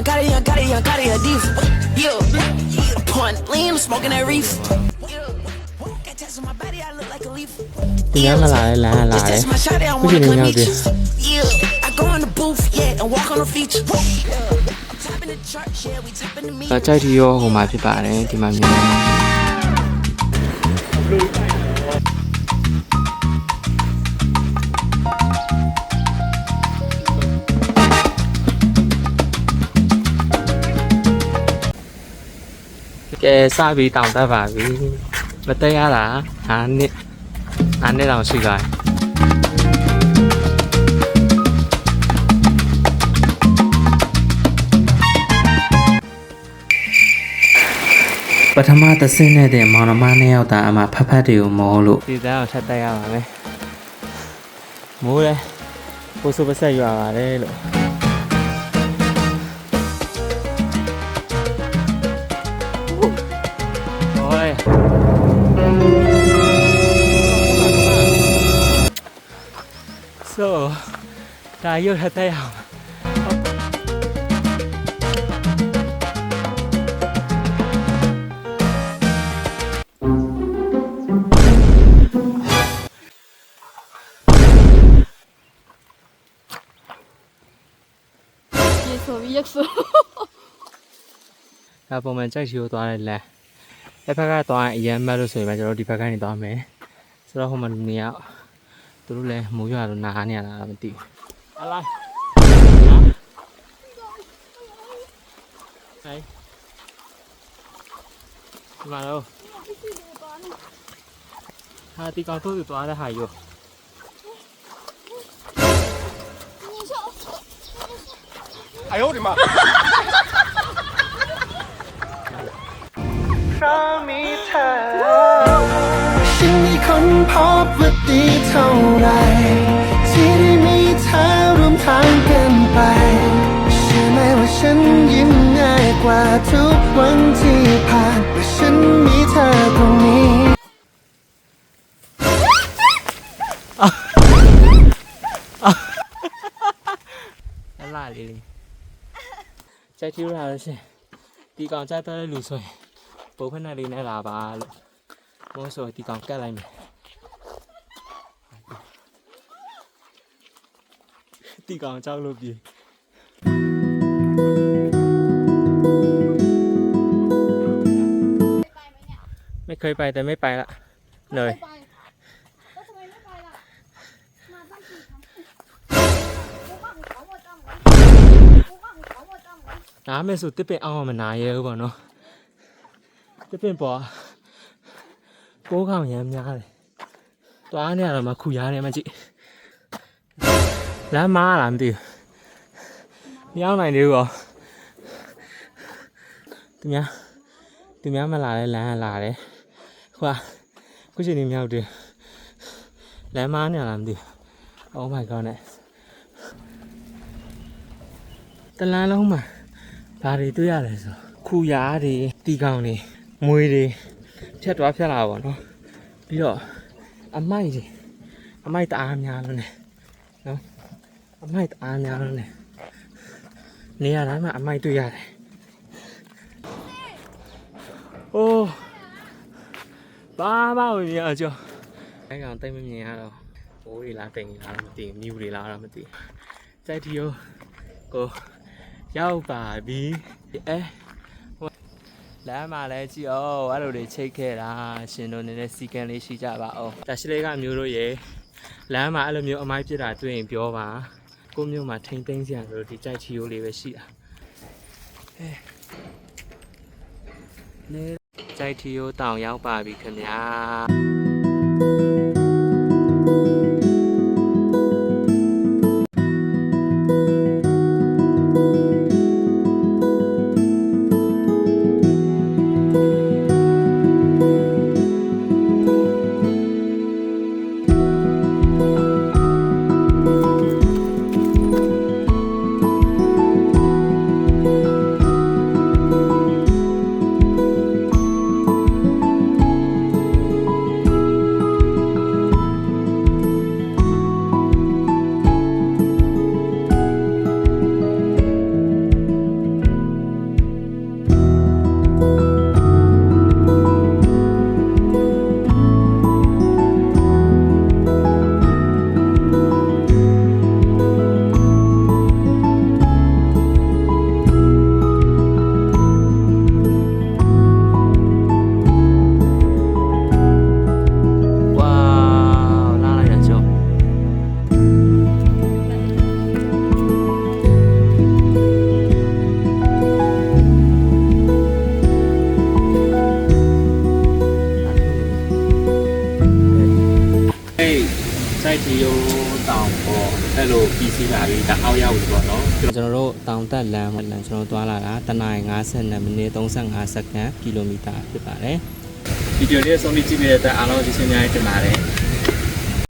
young, got it, young, got it, young, got it, young, deep. Yeah, a point, lean, smoking that reef. Yeah, got tats on my body, I look like a leaf. ဒီကမလာလဲလမ်းကလာ Just တယ် test my shot, I ခု wanna ချိန်နေ come ရောက် meet တယ် you. Yeah, I go in the booth, yeah, and walk on the feature. Yeah, I'm topping the chart, yeah, we topping the meat. ဒါကြိုက်တီရောဟိုမှာဖြစ်ပါတယ်ဒီမှာမြင် ကဲစပြီးတောင်တက်ပါပြီမတက်ရတာဟာနှစ်ဟာနှစ်တောင်ရှိသွားပြီပထမသစင်းနဲ့တဲ့မောင်နှမနှစ်ယောက်သာအမှဖတ်ဖတ်တွေကိုမောလို့ဒီသားကိုထပ်တက်ရပါမယ်မိုးလဲပိုးစုပ်ပဆက်ရွာပါတယ်လို့ ဒါရုပ်ထပ်တက်ရအောင်ရေဆိုပြီးရက်ဆိုဒါပုံမှန်ကြိုက်ချီကိုသွားတဲ့လမ်းတစ်ဖက်ကသွားရင်အရန်မတ်လို့ဆိုရင်ပဲကျွန်တော်တို့ဒီဘက်ကနေသွားမယ်ဆိုတော့ဟိုမှာလူနေရသူတို့လည်းမိုးရွာလို့နားနေရတာမသိဘူး อะไรไหนมาแล้วฮาตีกองทุกอยู่ตัวได้หายอยู่哎呦我的妈！เพราะมีเธอฉันมีคนพบว่าดีเท่าไร ทุกวันที่ผ่านว่าฉันมีเธอตรงนี้ นั่นล่ะลิลิใจที่เราใช่ตีกองใจตัวรู้สวยปุ๊บเพื่อนนารีในลาบาลโมสวยตีกองแก้อะไรมั้ยตีกองเจ้าลูกดี คยไปแต่ไม่ไปละเลย ไปแล้วทำไมไม่ไปล่ะ มาตั้งกี่ครั้งกูว่าของเขาหมดจังวะกูว่าของเขาหมดจังวะ ဒါမဲ့ဆိုတစ်ပင်အောင်မနာရဲဘူးပေါ့နော်တစ်ပင်ပေါ်ကိုးကောင်ရမ်းများတယ်တွားနေရတော့မှခုရတယ်မကြည့်လမ်းမားလားမသိဘူးမရောက်နိုင်သေးဘူးရောသူများသူများမလာလဲလမ်းကလာတယ် ဟိုကခုချိန်နေမရောက်သေးဘူးလမ်းမားနေရလားမသိဘူး Oh my god နဲ့တလန်းလုံးမှာဘာတွေတွေ့ရလဲဆိုခူရာတွေတီကောင်တွေမွေတွေဖြတ်သွားဖြတ်လာပါတော့ပြီးတော့အမိုက်တွေအမိုက်တအားများလို့ ਨੇ နော်အမိုက်တအားများလို့ ਨੇ နေရာတိုင်းမှာအမိုက်တွေ့ရတယ်အိုး ဘာမှမမြင်အောင်ကြောအဲကောင်တိတ်မမြင်ရတော့ဘိုးတွေလားတိမ်တွေလားတော့မသိဘူးမြူတွေလားတော့မသိဘူးစိုက်တီယောကိုရောက်ပါပြီအဲဟိုလမ်းမှာလဲကြည့်အောင်အဲ့လိုတွေချိတ်ခဲ့တာရှင်တို့နည်းနည်းစီကံလေးရှိကြပါအောင်ဒါရှိလေးကမျိုးတို့ရေလမ်းမှာအဲ့လိုမျိုးအမိုက်ပြစ်တာတွေ့ရင်ပြောပါကိုမျိုးမှာထိမ့်သိမ်းစရာဆိုလို့ဒီကြိုက်ချီယိုးလေးပဲရှိတာအဲနေ ကြိုက်ချီယိုးတောင်ရောက်ပါပြီခင်ဗျာ စိုက်တီယိုတောင်ပေါ်အဲ့လိုပြီးစီးလာပြီးဒါအောက်ရောက်ပြီပေါ့နော်ကျွန်တော်တို့တောင်တက်လမ်းလမ်းကျွန်တော်သွားလာတာတနင်္ဂနွေ50မိနစ်35စက္ကန့်ကီလိုမီတာဖြစ်ပါတယ်ဗီဒီယိုလေးဆုံးဖြတ်ကြည့်နေတဲ့အတွက်အားလုံးကျေးဇူးများတင်ပါတယ်